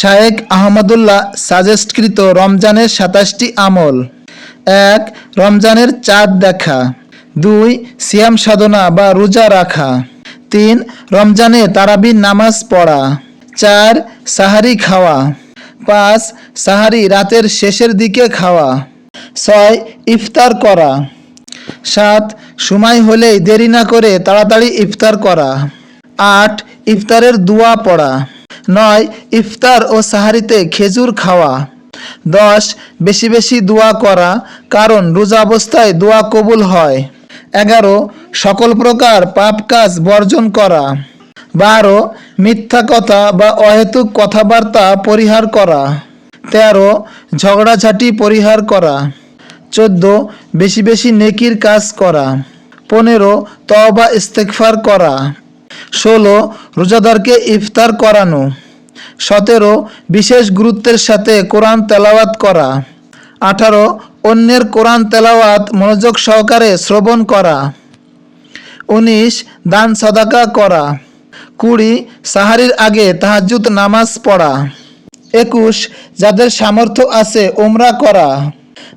শায়েক আহমদুল্লাহ সাজেস্টকৃত রমজানের সাতাশটি আমল। এক, রমজানের চাঁদ দেখা। দুই, সিয়াম সাধনা বা রোজা রাখা। তিন, রমজানে তারাবির নামাজ পড়া। চার, সাহারি খাওয়া। পাঁচ, সাহারি রাতের শেষের দিকে খাওয়া। ছয়, ইফতার করা। সাত, সময় হলেই দেরি না করে তাড়াতাড়ি ইফতার করা। আট, ইফতারের দোয়া পড়া। নয়, ইফতার ও সাহারিতে খেজুর খাওয়া। দশ, বেশি বেশি দোয়া করা, কারণ রোজা অবস্থায় দোয়া কবুল হয়। এগারো, সকল প্রকার পাপ কাজ বর্জন করা। বারো, মিথ্যা কথা বা অহেতুক কথাবার্তা পরিহার করা। তেরো, ঝগড়াঝাটি পরিহার করা। চোদ্দ, বেশি বেশি নেকির কাজ করা। পনেরো, তওবা ইস্তেকফার করা। ষোলো, রোজাদারকে ইফতার করানো। সতেরো, বিশেষ গুরুত্বের সাথে কোরআন তেলাওয়াত করা। আঠারো, অন্যের কোরআন তেলাওয়াত মনোযোগ সহকারে শ্রবণ করা। উনিশ, দান সদাকা করা। কুড়ি, সাহারির আগে তাহাজ্জুদ নামাজ পড়া। একুশ, যাদের সামর্থ্য আছে ওমরা করা।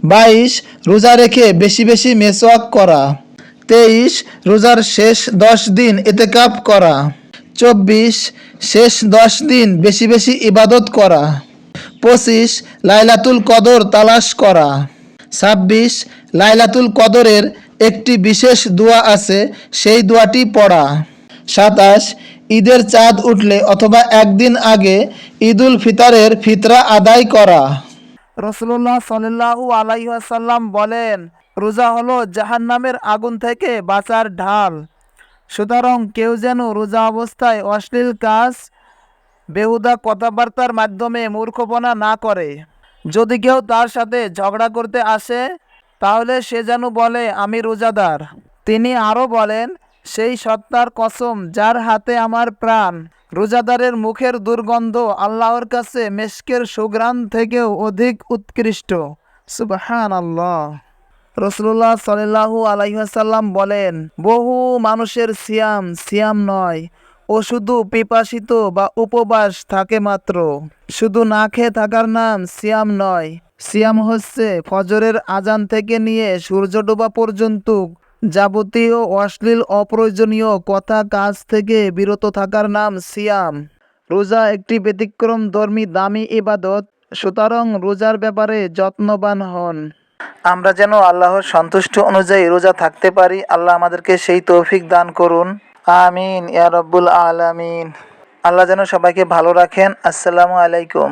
বাইশ, রোজা রেখে বেশি বেশি মেসওয়াক করা। তেইশ, রোজার শেষ দশ দিন এতেকাপ করা। চব্বিশ, শেষ দশ দিন বেশি বেশি ইবাদত করা। পঁচিশ, লাইলাতুল কদর তালাশ করা। ছাব্বিশ, লাইলাতুল কদরের একটি বিশেষ দোয়া আছে, সেই দোয়াটি পড়া। সাতাশ, ঈদের চাঁদ উঠলে অথবা একদিন আগে ঈদুল ফিতরের ফিতরা আদায় করা। রসুল্লাহ সাল্লাহু আলাইসাল্লাম বলেন রোজা হলো জাহান্নামের আগুন থেকে বাঁচার ঢাল। সুতরাং কেউ যেন রোজা অবস্থায় অশ্লীল কাজ, বেহুদা কথাবার্তার মাধ্যমে মূর্খপনা না করে। যদি কেউ তার সাথে ঝগড়া করতে আসে, তাহলে সে যেন বলে, আমি রোজাদার। তিনি আরও বলেন, সেই সত্তার কসম যার হাতে আমার প্রাণ, রোজাদারের মুখের দুর্গন্ধ আল্লাহর কাছে মেশকের সুগ্রাণ থেকেও অধিক উৎকৃষ্ট। সুবহান আল্লাহ রসুল্লাহ সাল্লাহু আলাইসাল্লাম বলেন, বহু মানুষের সিয়াম সিয়াম নয়, ও শুধু পিপাসিত বা উপবাস থাকে মাত্র। শুধু না খেয়ে থাকার নাম সিয়াম নয়, সিয়াম হচ্ছে ফজরের আজান থেকে নিয়ে সূর্য ডোবা পর্যন্ত যাবতীয় অশ্লীল অপ্রয়োজনীয় কথা কাজ থেকে বিরত থাকার নাম সিয়াম। রোজা একটি ব্যতিক্রম ধর্মী দামি ইবাদত, সুতরাং রোজার ব্যাপারে যত্নবান হন। আমরা যেন আল্লাহর সন্তুষ্ট অনুযায়ী রোজা থাকতে পারি। আল্লাহ আমাদেরকে সেই তৌফিক দান করুন। আমিন, ইয়া রব্বুল আলামিন। আল্লাহ যেন সবাইকে ভালো রাখেন। আসসালামু আলাইকুম।